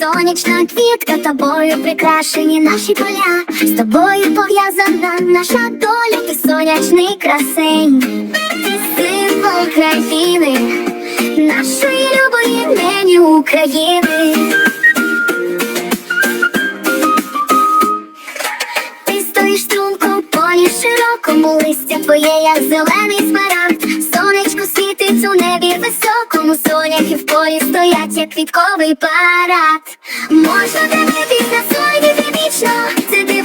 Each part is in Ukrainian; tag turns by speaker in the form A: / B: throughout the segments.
A: сонячна квітка, тобою прикрашені наші поля. З тобою пов'язана наша доля, ти сонячний красень, ти символ країни, нашої любої нині України. Ти стоїш струнко в полі широкому, листя твоє, як зелений смарагд. Світить у небі високому, соняхи в полі стоять, як квітковий парад. Можна тебе на сонці вічно, це дивовижна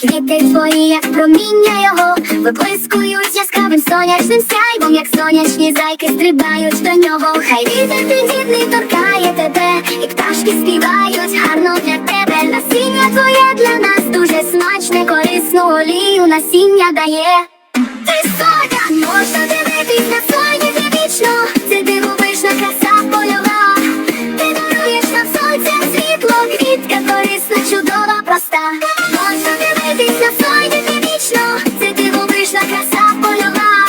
A: квіти твої, як проміння його, виблискують яскравим сонячним сяйвом, як сонячні зайки стрибають до нього. Хай вітер тендітний торкає тебе, і пташки співають гарно для тебе. Насіння твоє для нас дуже смачне, корисну олію насіння дає. Ти соня, можна дивитись на сонці На сонці вічно, це дивовижна краса польова.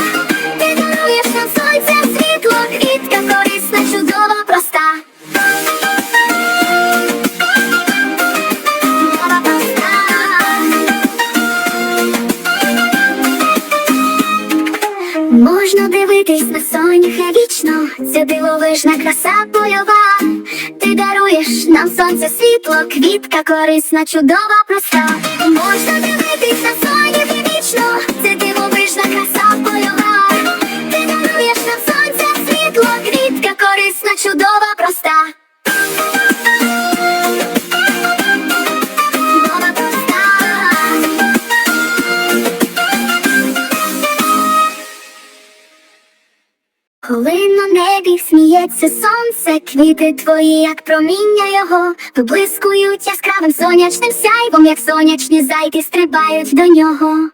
A: Ти даруєш нам сонця світло, квітка корисна, чудова, проста. Чудова, проста. Можна дивитись на соняхи вічно, це дивовижна краса польова. Ти даруєш нам сонце світло, квітка корисна, чудова, проста. Коли на небі сміється сонце, квіти твої, як проміння його, виблискують яскравим сонячним сяйвом, як сонячні зайки стрибають до нього.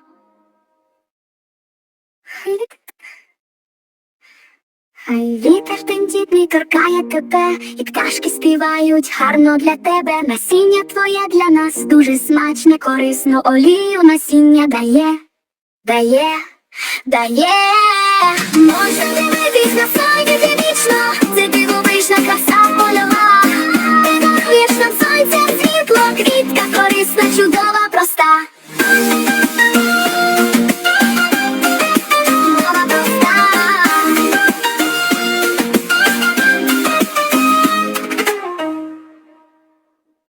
A: Хай вітер тендітний торкає тебе, і пташки співають гарно для тебе. Насіння твоє для нас дуже смачне, корисну олію насіння дає, дає, дає. Можна дивитись на сонці вічно, це дивовижна краса